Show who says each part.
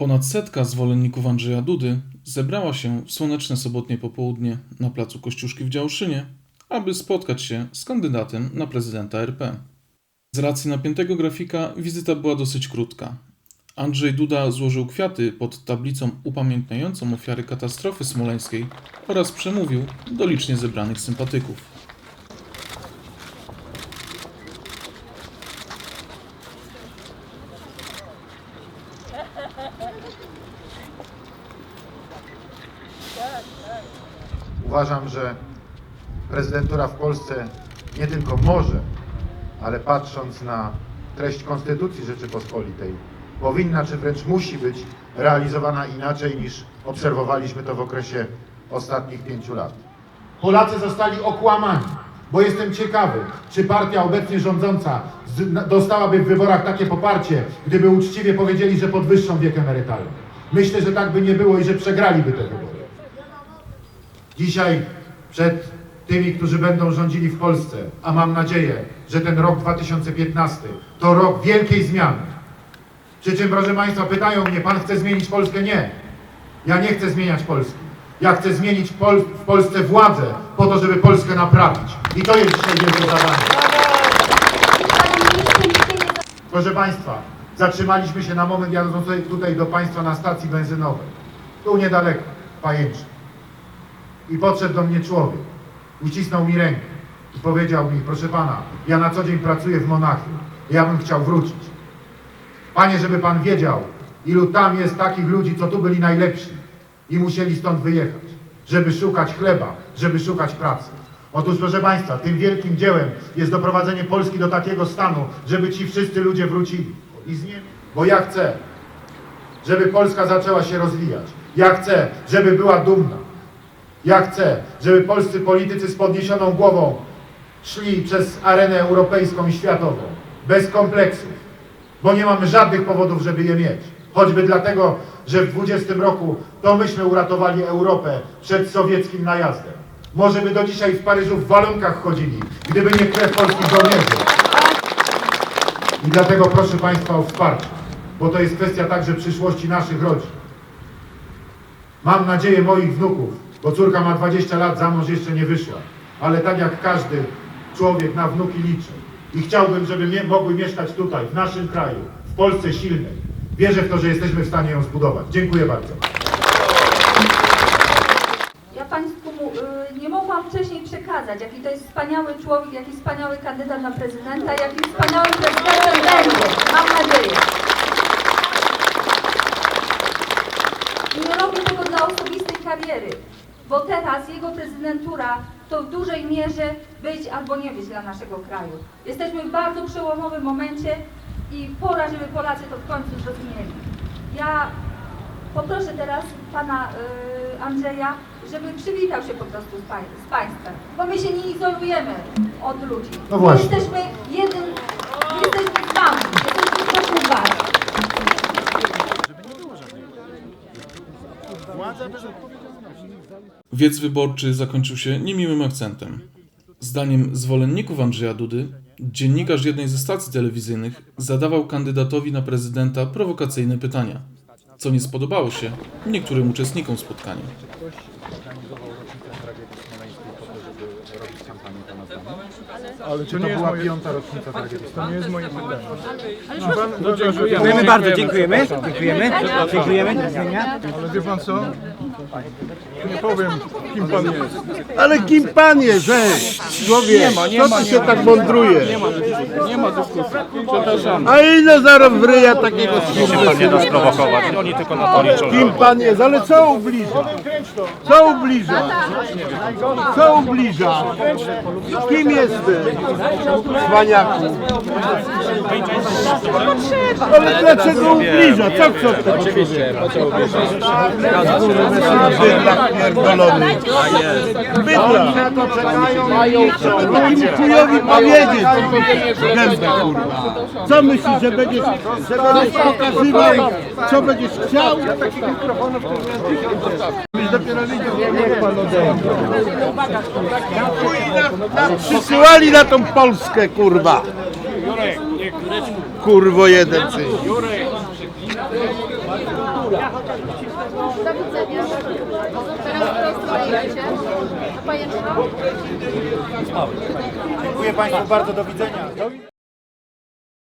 Speaker 1: Ponad setka zwolenników Andrzeja Dudy zebrała się w słoneczne sobotnie popołudnie na placu Kościuszki w Działszynie, aby spotkać się z kandydatem na prezydenta RP. Z racji napiętego grafika wizyta była dosyć krótka. Andrzej Duda złożył kwiaty pod tablicą upamiętniającą ofiary katastrofy smoleńskiej oraz przemówił do licznie zebranych sympatyków.
Speaker 2: Uważam, że prezydentura w Polsce nie tylko może, ale patrząc na treść Konstytucji Rzeczypospolitej, powinna czy wręcz musi być realizowana inaczej niż obserwowaliśmy to w okresie ostatnich pięciu lat. Polacy zostali okłamani, bo jestem ciekawy, czy partia obecnie rządząca dostałaby w wyborach takie poparcie, gdyby uczciwie powiedzieli, że podwyższą wiek emerytalny. Myślę, że tak by nie było i że przegraliby te wybory. Dzisiaj przed tymi, którzy będą rządzili w Polsce, a mam nadzieję, że ten rok 2015 to rok wielkiej zmiany. Przy czym, proszę Państwa, pytają mnie, Pan chce zmienić Polskę? Nie. Ja nie chcę zmieniać Polski. Ja chcę zmienić Pol w Polsce władzę po to, żeby Polskę naprawić. I to jest dzisiaj wielkie zadanie. Proszę Państwa, zatrzymaliśmy się na moment jadąc tutaj, do Państwa na stacji benzynowej. Tu niedaleko, Pajęczy. I podszedł do mnie człowiek, uścisnął mi rękę i powiedział mi, proszę pana, ja na co dzień pracuję w Monachium, ja bym chciał wrócić. Panie, żeby pan wiedział, ilu tam jest takich ludzi, co tu byli najlepsi i musieli stąd wyjechać, żeby szukać chleba, żeby szukać pracy. Otóż, proszę Państwa, tym wielkim dziełem jest doprowadzenie Polski do takiego stanu, żeby ci wszyscy ludzie wrócili. I z nim, bo ja chcę, żeby Polska zaczęła się rozwijać. Ja chcę, żeby była dumna. Ja chcę, żeby polscy politycy z podniesioną głową szli przez arenę europejską i światową, bez kompleksów, bo nie mamy żadnych powodów, żeby je mieć. Choćby dlatego, że w 20 roku to myśmy uratowali Europę przed sowieckim najazdem. Może by do dzisiaj w Paryżu w walunkach chodzili, gdyby nie krew polskich żołnierzy. I dlatego proszę Państwa o wsparcie, bo to jest kwestia także przyszłości naszych rodzin. Mam nadzieję moich wnuków, bo córka ma 20 lat, za mąż jeszcze nie wyszła. Ale tak jak każdy człowiek na wnuki liczy. I chciałbym, żeby mogły mieszkać tutaj, w naszym kraju, w Polsce silnej. Wierzę w to, że jesteśmy w stanie ją zbudować. Dziękuję bardzo.
Speaker 3: Ja Państwu y, nie mogłam wcześniej przekazać, jaki to jest wspaniały człowiek, jaki wspaniały kandydat na prezydenta, jaki wspaniałym prezydentem będzie. Mam nadzieję. I nie robię tego dla osobistej kariery, bo teraz jego prezydentura to w dużej mierze być albo nie być dla naszego kraju. Jesteśmy w bardzo przełomowym momencie i pora, żeby Polacy to w końcu zrozumieli. Ja Poproszę teraz pana y, Andrzeja, żeby przywitał się po prostu z, pań, z Państwem, bo my się nie izolujemy od ludzi.
Speaker 2: No właśnie.
Speaker 3: Jesteśmy jeden, jesteśmy z Wami, jesteśmy wokół Was.
Speaker 1: Wiec wyborczy zakończył się niemiłym akcentem. Zdaniem zwolenników Andrzeja Dudy, dziennikarz jednej ze stacji telewizyjnych zadawał kandydatowi na prezydenta prowokacyjne pytania, co nie spodobało się niektórym uczestnikom spotkania.
Speaker 4: Ale czy to była piąta rocznica tragedii? To nie jest moje pytanie.
Speaker 5: No,
Speaker 6: Dziękujemy bardzo, dziękujemy. Dziękujemy. Dziękujemy. Do widzenia.
Speaker 4: Ale wie pan co? Nie powiem, kim pan jest.
Speaker 5: Ale kim pan jest? Człowiek, co ty się tak mądruje?
Speaker 6: Nie ma dyskusji. Przepraszam.
Speaker 5: A ile zaraz wryja takiego
Speaker 7: Pan nie
Speaker 5: skurwysyna?
Speaker 7: da sprowokować. Oni tylko na to liczą.
Speaker 5: Kim pan jest? Ale co ubliża? Co ubliża? Co ubliża? Kim jesteś? Cwaniaku. Ale dlaczego ubliża? Co chce od tego człowieka? Bydlak pierdolony. Bydlak. Żeby takim chujowi powiedzieć. Gębę, kurwa. Co myślisz, że będziesz, że będziesz pokazywał, co będziesz chciał? Przysyłali na tą Polskę, kurwa. Kurwo jeden, ty.
Speaker 3: Do widzenia. Teraz pojedziecie. Do pajęczyna.
Speaker 2: Dziękuję Państwu bardzo, do widzenia.